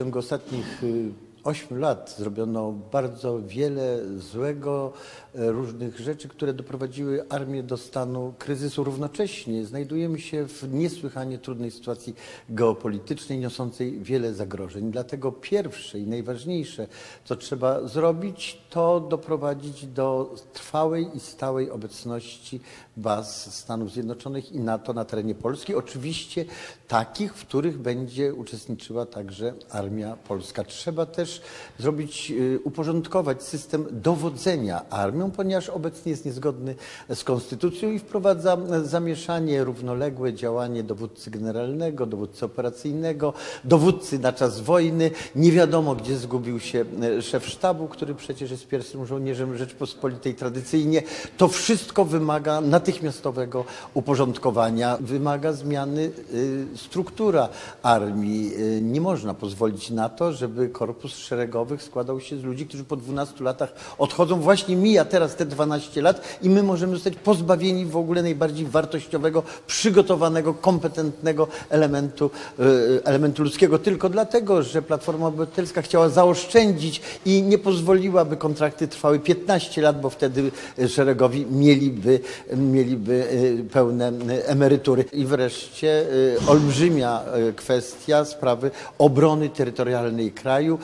W ciągu ostatnich y, ośmiu lat zrobiono bardzo wiele złego, e, różnych rzeczy, które doprowadziły armię do stanu kryzysu. Równocześnie znajdujemy się w niesłychanie trudnej sytuacji geopolitycznej, niosącej wiele zagrożeń. Dlatego pierwsze i najważniejsze, co trzeba zrobić, to doprowadzić do trwałej i stałej obecności baz Stanów Zjednoczonych i NATO na terenie Polski. Oczywiście takich, w których będzie uczestniczyła także armia polska. Trzeba też zrobić, y, uporządkować system dowodzenia armią, ponieważ obecnie jest niezgodny z konstytucją i wprowadza zamieszanie, równoległe działanie dowódcy generalnego, dowódcy operacyjnego, dowódcy na czas wojny. Nie wiadomo, gdzie zgubił się y, szef sztabu, który przecież jest pierwszym żołnierzem Rzeczpospolitej tradycyjnie. To wszystko wymaga natychmiastowego uporządkowania, wymaga zmiany y, struktura armii. Y, Nie można pozwolić na to, żeby korpus szeregowych składał się z ludzi, którzy po 12 latach odchodzą. Właśnie mija teraz te 12 lat i my możemy zostać pozbawieni w ogóle najbardziej wartościowego, przygotowanego, kompetentnego elementu, y, elementu ludzkiego tylko dlatego, że Platforma Obywatelska chciała zaoszczędzić i nie pozwoliła, by kontrakty trwały 15 lat, bo wtedy szeregowi mieliby, mieliby y, pełne y, emerytury. I wreszcie olbrzymia kwestia sprawy obrony terytorialnej kraju,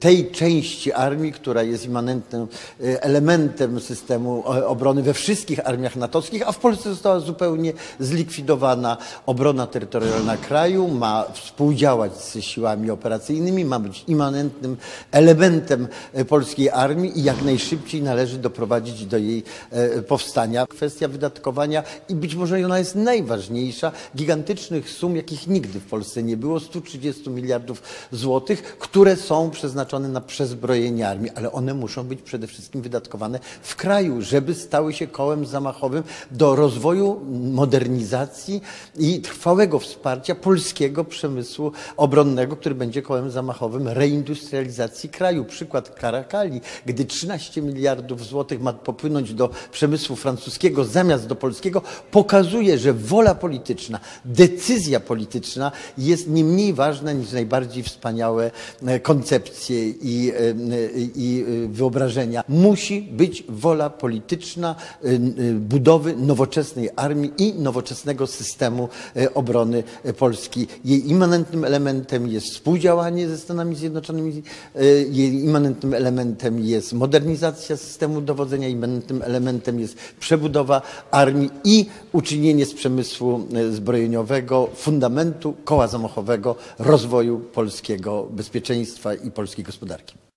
tej części armii, która jest immanentnym y, elementem systemu o- obrony we wszystkich armiach natowskich, a w Polsce została zupełnie zlikwidowana obrona terytorialna kraju, ma współdziałać z siłami operacyjnymi, ma być immanentnym elementem e, polskiej armii i jak najszybciej należy doprowadzić do jej e, powstania. Kwestia wydatkowania i być może ona jest najważniejsza, gigantycznych sum, jakich nigdy w Polsce nie było, 130 miliardów złotych, które są przeznaczone na przezbrojenie armii, ale one muszą być przede wszystkim wydatkowane w kraju, żeby stały się kołem zamachowym do rozwoju, modernizacji i trwałego wsparcia polskiego przemysłu obronnego, który będzie kołem zamachowym reindustrializacji kraju. Przykład Karakali, gdy 13 miliardów złotych ma popłynąć do przemysłu francuskiego zamiast do polskiego, pokazuje, że wola polityczna, decyzja polityczna jest nie mniej ważna niż najbardziej wspaniałe e, i, e, i e, wyobrażenia. Musi być wola polityczna e, budowy nowoczesnej armii i nowoczesnego systemu obrony Polski. Jej immanentnym elementem jest współdziałanie ze Stanami Zjednoczonymi, jej immanentnym elementem jest modernizacja systemu dowodzenia, immanentnym elementem jest przebudowa armii i uczynienie z przemysłu zbrojeniowego fundamentu koła zamachowego rozwoju polskiego bezpieczeństwa i polskiej gospodarki.